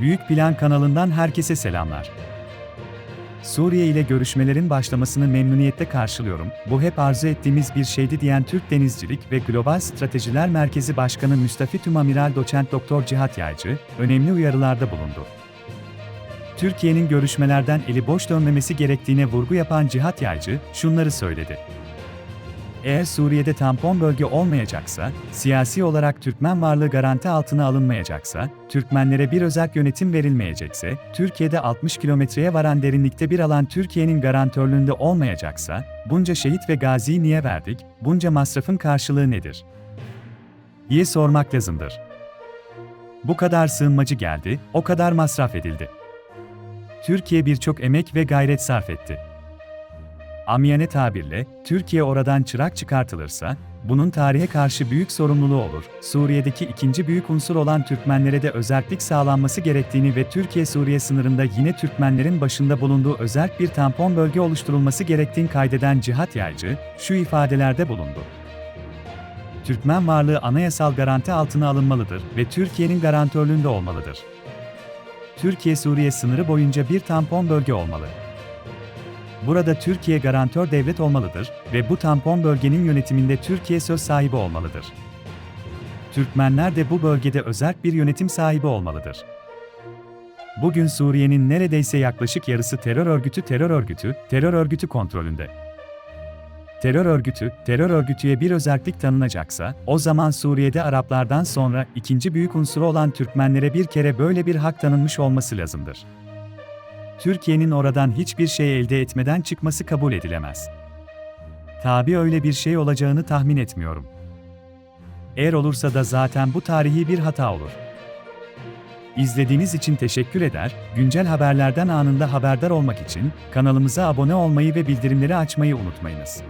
Büyük Plan kanalından herkese selamlar. Suriye ile görüşmelerin başlamasını memnuniyetle karşılıyorum. Bu hep arzu ettiğimiz bir şeydi diyen Türk Denizcilik ve Global Stratejiler Merkezi Başkanı Müstafi Tümamiral Doçent Doktor Cihat Yaycı, önemli uyarılarda bulundu. Türkiye'nin görüşmelerden eli boş dönmemesi gerektiğine vurgu yapan Cihat Yaycı, şunları söyledi. Eğer Suriye'de tampon bölge olmayacaksa, siyasi olarak Türkmen varlığı garanti altına alınmayacaksa, Türkmenlere bir özel yönetim verilmeyecekse, Türkiye'de 60 kilometreye varan derinlikte bir alan Türkiye'nin garantörlüğünde olmayacaksa, bunca şehit ve gaziyi niye verdik, bunca masrafın karşılığı nedir? diye sormak lazımdır. Bu kadar sığınmacı geldi, o kadar masraf edildi. Türkiye birçok emek ve gayret sarf etti. Amiyane tabirle, Türkiye oradan çırak çıkartılırsa, bunun tarihe karşı büyük sorumluluğu olur. Suriye'deki ikinci büyük unsur olan Türkmenlere de özellik sağlanması gerektiğini ve Türkiye-Suriye sınırında yine Türkmenlerin başında bulunduğu özel bir tampon bölge oluşturulması gerektiğini kaydeden Cihat Yaycı, şu ifadelerde bulundu. Türkmen varlığı anayasal garanti altına alınmalıdır ve Türkiye'nin garantörlüğünde olmalıdır. Türkiye-Suriye sınırı boyunca bir tampon bölge olmalı. Burada Türkiye garantör devlet olmalıdır ve bu tampon bölgenin yönetiminde Türkiye söz sahibi olmalıdır. Türkmenler de bu bölgede özel bir yönetim sahibi olmalıdır. Bugün Suriye'nin neredeyse yaklaşık yarısı terör örgütü terör örgütü, terör örgütü kontrolünde. Terör örgütü, terör örgütüye bir özellik tanınacaksa, o zaman Suriye'de Araplardan sonra ikinci büyük unsuru olan Türkmenlere bir kere böyle bir hak tanınmış olması lazımdır. Türkiye'nin oradan hiçbir şey elde etmeden çıkması kabul edilemez. Tabi öyle bir şey olacağını tahmin etmiyorum. Eğer olursa da zaten bu tarihi bir hata olur. İzlediğiniz için teşekkür eder, güncel haberlerden anında haberdar olmak için kanalımıza abone olmayı ve bildirimleri açmayı unutmayınız.